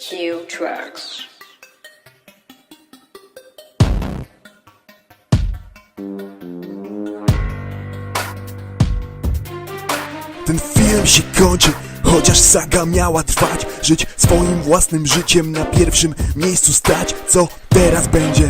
Q Tracks. Ten film się kończy, chociaż saga miała trwać. Żyć swoim własnym życiem, na pierwszym miejscu stać. Co teraz będzie,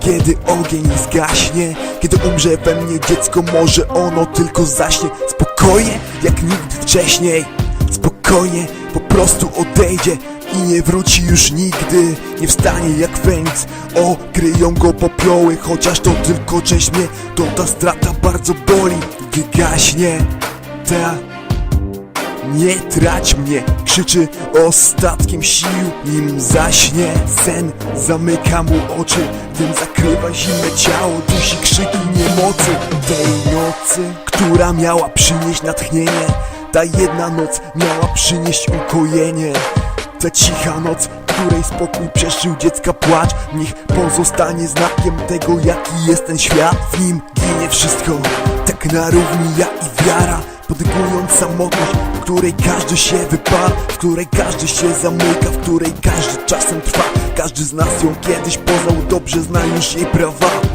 kiedy ogień zgaśnie? Kiedy umrze we mnie dziecko, może ono tylko zaśnie. Spokojnie, jak nigdy wcześniej. Spokojnie, po prostu odejdzie i nie wróci już nigdy. Nie wstanie jak Feniks Okryją go popioły Chociaż to tylko część mnie. To ta strata bardzo boli. Wygaśnie Ta. Nie trać mnie, krzyczy ostatkiem sił Nim zaśnie sen, zamyka mu oczy Tym zakrywa zimne ciało, dusi krzyki niemocy. Tej nocy, która miała przynieść natchnienie. Ta jedna noc miała przynieść ukojenie Ta cicha noc, której spokój przeszył dziecka płacz. Niech pozostanie znakiem tego jaki jest ten świat. W nim ginie wszystko, tak na równi ja i wiara. Podygując samotność, w której każdy się wypala. W której każdy się zamyka, w której każdy czasem trwa. Każdy z nas ją kiedyś poznał, dobrze zna już jej prawa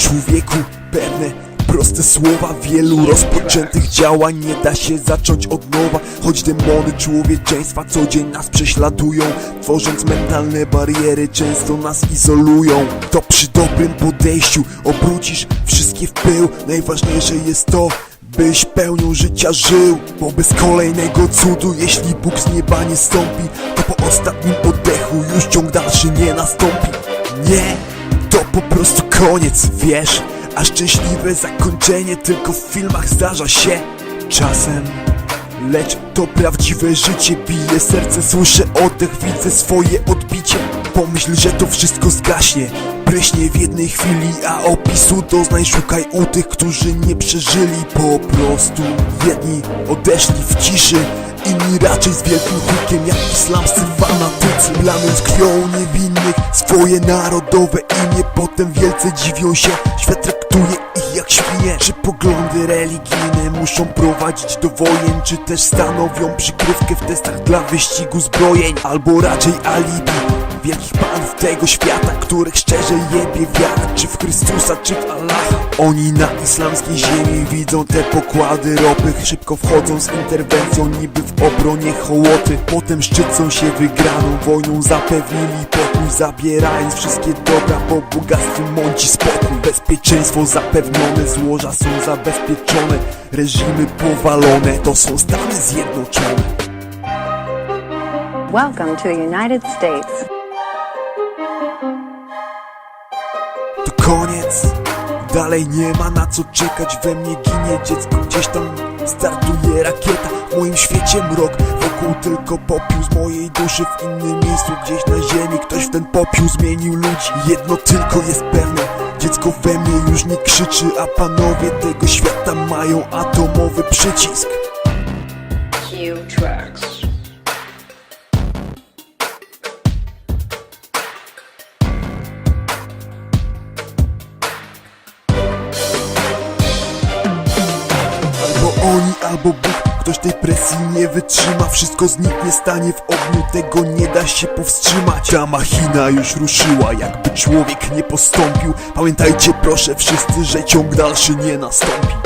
człowieku pewne proste słowa. Wielu rozpoczętych działań nie da się zacząć od nowa Choć demony człowieczeństwa co dzień nas prześladują Tworząc mentalne bariery często nas izolują. To przy dobrym podejściu obrócisz wszystkie w pył. Najważniejsze jest to Byś pełnią życia żył Bo bez kolejnego cudu Jeśli Bóg z nieba nie stąpi To po ostatnim oddechu już ciąg dalszy nie nastąpi. Nie, po prostu koniec, wiesz? A szczęśliwe zakończenie tylko w filmach zdarza się Czasem. Lecz to prawdziwe życie bije serce Słyszę oddech, widzę swoje odbicie. Pomyśl, że to wszystko zgaśnie Pryśnie w jednej chwili, a opisu doznaj Szukaj u tych, którzy nie przeżyli. Po prostu jedni odeszli w ciszy Inni raczej z wielkim hukiem jak islamscy fanatycy. Plamiąc krwią niewinnych swoje narodowe imię Potem wielce dziwią się, świat traktuje ich jak świnie. Czy poglądy religijne muszą prowadzić do wojen Czy też stanowią przykrywkę w testach dla wyścigu zbrojeń? Albo raczej alibi Wielkich panów tego świata, których szczerze jebie wiara. Czy w Chrystusa, czy w Allaha? Oni na islamskiej ziemi widzą te pokłady ropy. Szybko wchodzą z interwencją niby w obronie hołoty. Potem szczycą się wygraną wojną Zapewnili pokój, zabierając wszystkie dobra Bo bogactwo mąci spokój. Bezpieczeństwo zapewnione, złoża są zabezpieczone Reżimy powalone, to są Stany Zjednoczone. Welcome to the United States. Koniec. Dalej nie ma na co czekać. We mnie ginie dziecko. Gdzieś tam startuje rakieta. W moim świecie mrok. Wokół tylko popiół. Z mojej duszy W innym miejscu. Gdzieś na ziemi Ktoś w ten popiół zmienił ludzi. Jedno tylko jest pewne. Dziecko we mnie już nie krzyczy A panowie tego świata mają atomowy przycisk albo Bóg Ktoś tej presji nie wytrzyma. Wszystko zniknie, stanie w ogniu Tego nie da się powstrzymać. Ta machina już ruszyła Jakby człowiek nie postąpił. Pamiętajcie proszę wszyscy, że ciąg dalszy nie nastąpi